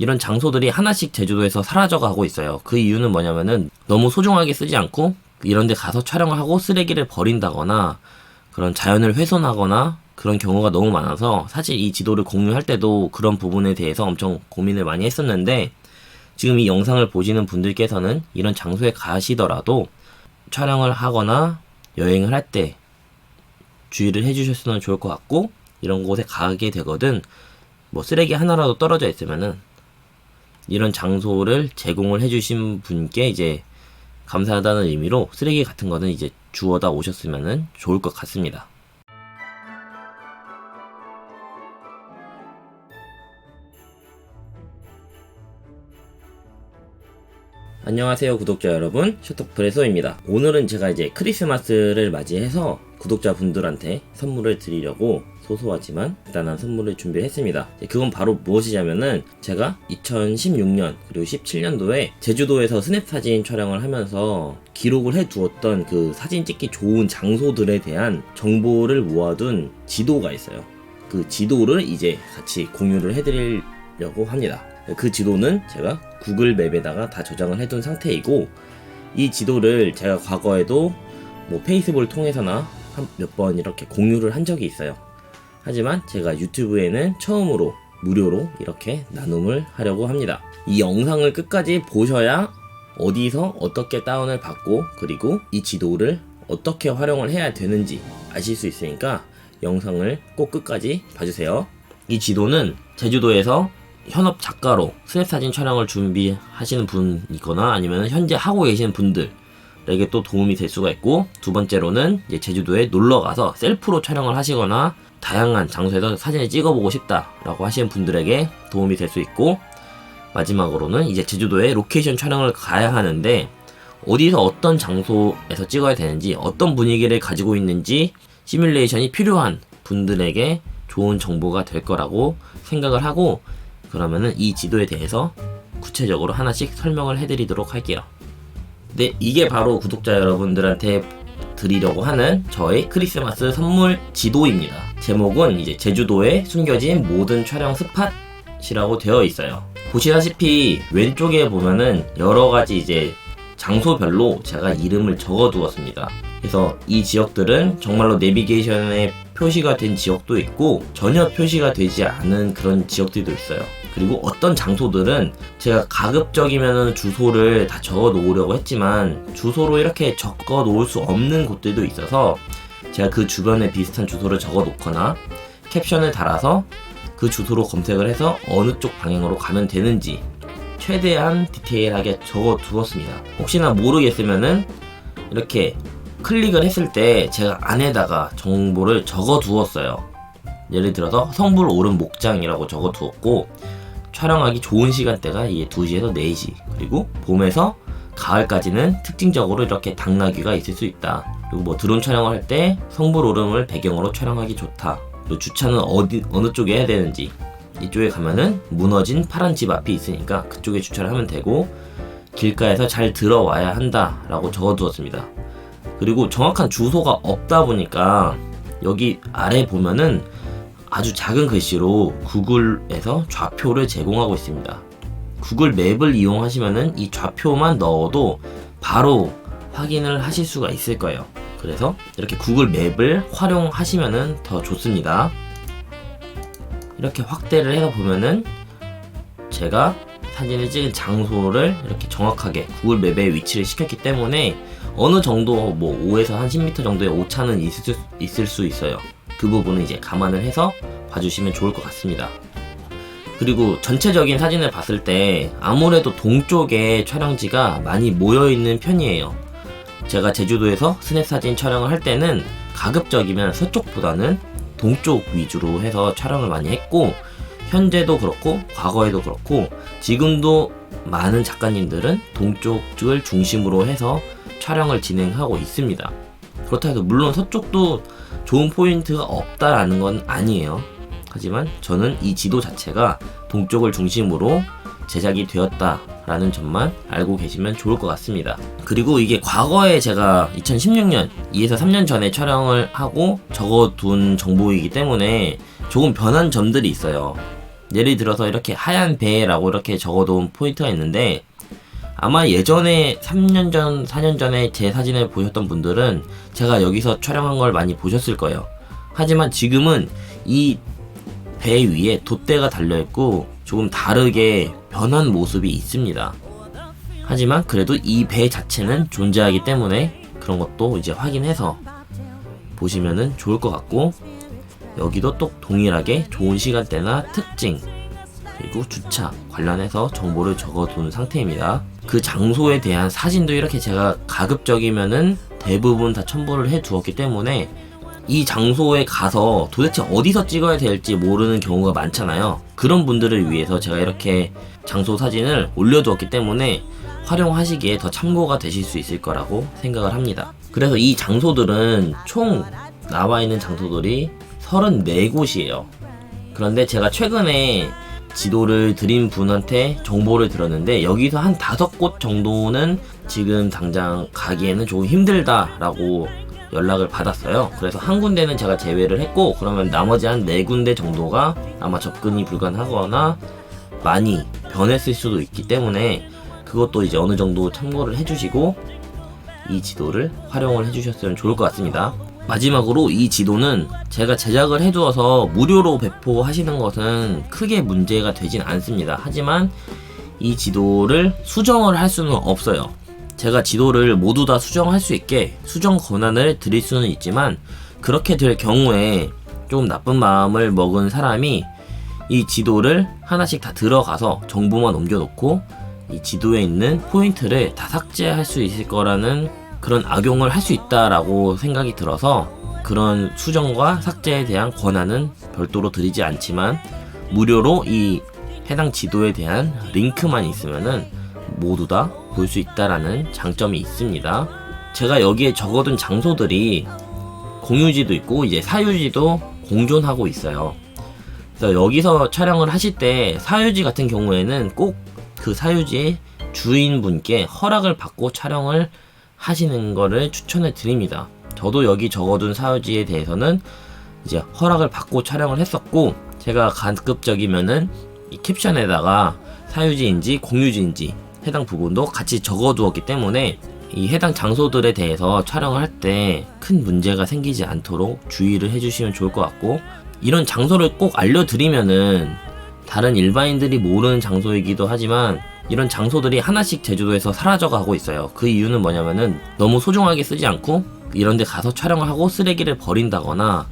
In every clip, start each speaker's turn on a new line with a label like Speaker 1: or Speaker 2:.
Speaker 1: 이런 장소들이 하나씩 제주도에서 사라져가고 있어요. 그 이유는 뭐냐면은 너무 소중하게 쓰지 않고 이런 데 가서 촬영을 하고 쓰레기를 버린다거나 그런 자연을 훼손하거나 그런 경우가 너무 많아서 사실 이 지도를 공유할 때도 그런 부분에 대해서 엄청 고민을 많이 했었는데 지금 이 영상을 보시는 분들께서는 이런 장소에 가시더라도 촬영을 하거나 여행을 할 때 주의를 해주셨으면 좋을 것 같고 이런 곳에 가게 되거든 뭐 쓰레기 하나라도 떨어져 있으면은 이런 장소를 제공을 해주신 분께 이제 감사하다는 의미로 쓰레기 같은 거는 이제 주워다 오셨으면은 좋을 것 같습니다. 안녕하세요 구독자 여러분 셔터프레소입니다 오늘은 제가 이제 크리스마스를 맞이해서 구독자분들한테 선물을 드리려고 소소하지만 간단한 선물을 준비했습니다. 그건 바로 무엇이냐면은 제가 2016년 그리고 17년도에 제주도에서 스냅 사진 촬영을 하면서 기록을 해 두었던 그 사진 찍기 좋은 장소들에 대한 정보를 모아둔 지도가 있어요. 그 지도를 이제 같이 공유를 해드리려고 합니다. 그 지도는 제가 구글 맵에다가 다 저장을 해둔 상태이고 이 지도를 제가 과거에도 뭐 페이스북을 통해서나 몇 번 이렇게 공유를 한 적이 있어요. 하지만 제가 유튜브에는 처음으로 무료로 이렇게 나눔을 하려고 합니다. 이 영상을 끝까지 보셔야 어디서 어떻게 다운을 받고 그리고 이 지도를 어떻게 활용을 해야 되는지 아실 수 있으니까 영상을 꼭 끝까지 봐주세요. 이 지도는 제주도에서 현업 작가로 스냅 사진 촬영을 준비하시는 분이거나 아니면 현재 하고 계시는 분들 에게 또 도움이 될 수가 있고 두 번째로는 제주도에 놀러 가서 셀프로 촬영을 하시거나 다양한 장소에서 사진을 찍어보고 싶다라고 하시는 분들에게 도움이 될 수 있고 마지막으로는 이제 제주도에 로케이션 촬영을 가야 하는데 어디서 어떤 장소에서 찍어야 되는지 어떤 분위기를 가지고 있는지 시뮬레이션이 필요한 분들에게 좋은 정보가 될 거라고 생각을 하고 그러면은 이 지도에 대해서 구체적으로 하나씩 설명을 해드리도록 할게요. 네, 이게 바로 구독자 여러분들한테 드리려고 하는 저의 크리스마스 선물 지도입니다. 제목은 이제 제주도에 숨겨진 모든 촬영 스팟이라고 되어 있어요. 보시다시피 왼쪽에 보면은 여러 가지 이제 장소별로 제가 이름을 적어 두었습니다. 그래서 이 지역들은 정말로 내비게이션에 표시가 된 지역도 있고 전혀 표시가 되지 않은 그런 지역들도 있어요. 그리고 어떤 장소들은 제가 가급적이면 주소를 다 적어 놓으려고 했지만 주소로 이렇게 적어 놓을 수 없는 곳들도 있어서 제가 그 주변에 비슷한 주소를 적어 놓거나 캡션을 달아서 그 주소로 검색을 해서 어느 쪽 방향으로 가면 되는지 최대한 디테일하게 적어 두었습니다. 혹시나 모르겠으면은 이렇게 클릭을 했을 때 제가 안에다가 정보를 적어 두었어요. 예를 들어서 성불 오른 목장이라고 적어 두었고 촬영하기 좋은 시간대가 이게 2시에서 4시. 그리고 봄에서 가을까지는 특징적으로 이렇게 당나귀가 있을 수 있다. 그리고 뭐 드론 촬영을 할 때 성불 오름을 배경으로 촬영하기 좋다. 그리고 주차는 어디 어느 쪽에 해야 되는지. 이쪽에 가면은 무너진 파란 집 앞이 있으니까 그쪽에 주차를 하면 되고 길가에서 잘 들어와야 한다라고 적어두었습니다. 그리고 정확한 주소가 없다 보니까 여기 아래 보면은 아주 작은 글씨로 구글에서 좌표를 제공하고 있습니다. 구글 맵을 이용하시면은 이 좌표만 넣어도 바로 확인을 하실 수가 있을 거예요. 그래서 이렇게 구글 맵을 활용하시면은 더 좋습니다. 이렇게 확대를 해서 보면은 제가 사진을 찍은 장소를 이렇게 정확하게 구글 맵에 위치를 시켰기 때문에 어느 정도 뭐 5에서 한 10m 정도의 오차는 있을 수 있어요. 그 부분은 이제 감안을 해서 봐주시면 좋을 것 같습니다. 그리고 전체적인 사진을 봤을 때 아무래도 동쪽에 촬영지가 많이 모여 있는 편이에요. 제가 제주도에서 스냅 사진 촬영을 할 때는 가급적이면 서쪽보다는 동쪽 위주로 해서 촬영을 많이 했고 현재도 그렇고 과거에도 그렇고 지금도 많은 작가님들은 동쪽을 중심으로 해서 촬영을 진행하고 있습니다. 그렇다 해도 물론 서쪽도 좋은 포인트가 없다라는 건 아니에요. 하지만 저는 이 지도 자체가 동쪽을 중심으로 제작이 되었다라는 점만 알고 계시면 좋을 것 같습니다. 그리고 이게 과거에 제가 2016년 2에서 3년 전에 촬영을 하고 적어둔 정보이기 때문에 조금 변한 점들이 있어요. 예를 들어서 이렇게 하얀 배라고 이렇게 적어놓은 포인트가 있는데 아마 예전에 3년 전, 4년 전에 제 사진을 보셨던 분들은 제가 여기서 촬영한 걸 많이 보셨을 거예요. 하지만 지금은 이 배 위에 돛대가 달려있고 조금 다르게 변한 모습이 있습니다. 하지만 그래도 이 배 자체는 존재하기 때문에 그런 것도 이제 확인해서 보시면은 좋을 것 같고 여기도 또 동일하게 좋은 시간대나 특징 그리고 주차 관련해서 정보를 적어둔 상태입니다. 그 장소에 대한 사진도 이렇게 제가 가급적이면은 대부분 다 첨부를 해 두었기 때문에 이 장소에 가서 도대체 어디서 찍어야 될지 모르는 경우가 많잖아요. 그런 분들을 위해서 제가 이렇게 장소 사진을 올려두었기 때문에 활용하시기에 더 참고가 되실 수 있을 거라고 생각을 합니다. 그래서 이 장소들은 총 나와 있는 장소들이 34곳이에요. 그런데 제가 최근에 지도를 드린 분한테 정보를 들었는데 여기서 한 다섯 곳 정도는 지금 당장 가기에는 조금 힘들다라고 연락을 받았어요. 그래서 한 군데는 제가 제외를 했고 그러면 나머지 한 네 군데 정도가 아마 접근이 불가능하거나 많이 변했을 수도 있기 때문에 그것도 이제 어느 정도 참고를 해주시고 이 지도를 활용을 해주셨으면 좋을 것 같습니다. 마지막으로 이 지도는 제가 제작을 해두어서 무료로 배포하시는 것은 크게 문제가 되진 않습니다. 하지만 이 지도를 수정을 할 수는 없어요. 제가 지도를 모두 다 수정할 수 있게 수정 권한을 드릴 수는 있지만 그렇게 될 경우에 조금 나쁜 마음을 먹은 사람이 이 지도를 하나씩 다 들어가서 정보만 옮겨놓고 이 지도에 있는 포인트를 다 삭제할 수 있을 거라는 그런 악용을 할 수 있다라고 생각이 들어서 그런 수정과 삭제에 대한 권한은 별도로 드리지 않지만 무료로 이 해당 지도에 대한 링크만 있으면은 모두 다 볼 수 있다라는 장점이 있습니다. 제가 여기에 적어둔 장소들이 공유지도 있고 이제 사유지도 공존하고 있어요. 그래서 여기서 촬영을 하실 때 사유지 같은 경우에는 꼭 그 사유지의 주인분께 허락을 받고 촬영을 하시는 거를 추천해 드립니다. 저도 여기 적어둔 사유지에 대해서는 이제 허락을 받고 촬영을 했었고 제가 가급적이면은 이 캡션에다가 사유지인지 공유지인지 해당 부분도 같이 적어두었기 때문에 이 해당 장소들에 대해서 촬영을 할 때 큰 문제가 생기지 않도록 주의를 해주시면 좋을 것 같고 이런 장소를 꼭 알려드리면은 다른 일반인들이 모르는 장소이기도 하지만 이런 장소들이 하나씩 제주도에서 사라져가고 있어요. 그 이유는 뭐냐면은 너무 소중하게 쓰지 않고 이런 데 가서 촬영을 하고 쓰레기를 버린다거나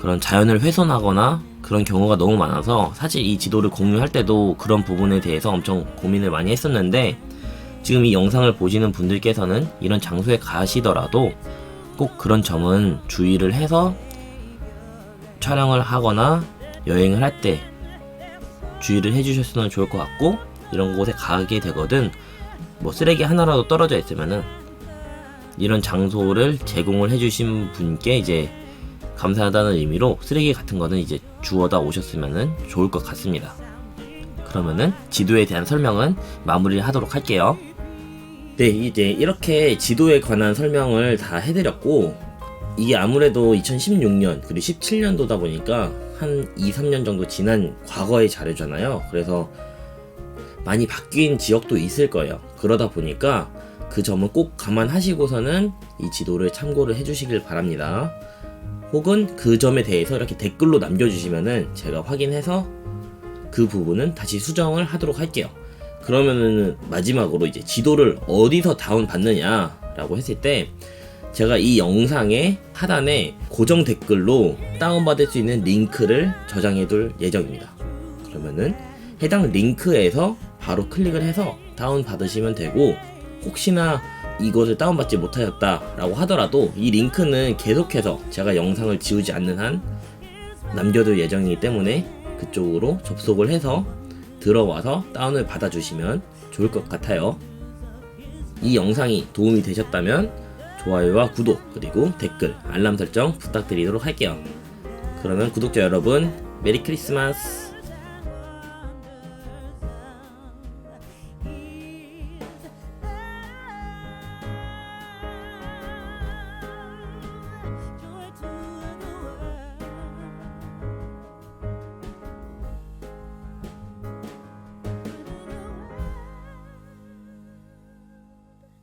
Speaker 1: 그런 자연을 훼손하거나 그런 경우가 너무 많아서 사실 이 지도를 공유할 때도 그런 부분에 대해서 엄청 고민을 많이 했었는데 지금 이 영상을 보시는 분들께서는 이런 장소에 가시더라도 꼭 그런 점은 주의를 해서 촬영을 하거나 여행을 할때 주의를 해주셨으면 좋을 것 같고 이런 곳에 가게 되거든 뭐 쓰레기 하나라도 떨어져 있으면은 이런 장소를 제공을 해주신 분께 이제 감사하다는 의미로 쓰레기 같은 거는 이제 주워다 오셨으면은 좋을 것 같습니다. 그러면은 지도에 대한 설명은 마무리를 하도록 할게요. 네, 이제 이렇게 지도에 관한 설명을 다 해드렸고, 이게 아무래도 2016년, 그리고 17년도다 보니까 한 2, 3년 정도 지난 과거의 자료잖아요. 그래서 많이 바뀐 지역도 있을 거예요. 그러다 보니까 그 점은 꼭 감안하시고서는 이 지도를 참고를 해주시길 바랍니다. 혹은 그 점에 대해서 이렇게 댓글로 남겨주시면은 제가 확인해서 그 부분은 다시 수정을 하도록 할게요. 그러면은 마지막으로 이제 지도를 어디서 다운 받느냐라고 했을 때 제가 이 영상의 하단에 고정 댓글로 다운받을 수 있는 링크를 저장해 둘 예정입니다. 그러면은 해당 링크에서 바로 클릭을 해서 다운 받으시면 되고 혹시나 이것을 다운받지 못하였다라고 하더라도 이 링크는 계속해서 제가 영상을 지우지 않는 한 남겨둘 예정이기 때문에 그쪽으로 접속을 해서 들어와서 다운을 받아주시면 좋을 것 같아요. 이 영상이 도움이 되셨다면 좋아요와 구독 그리고 댓글 알람 설정 부탁드리도록 할게요. 그러면 구독자 여러분 메리 크리스마스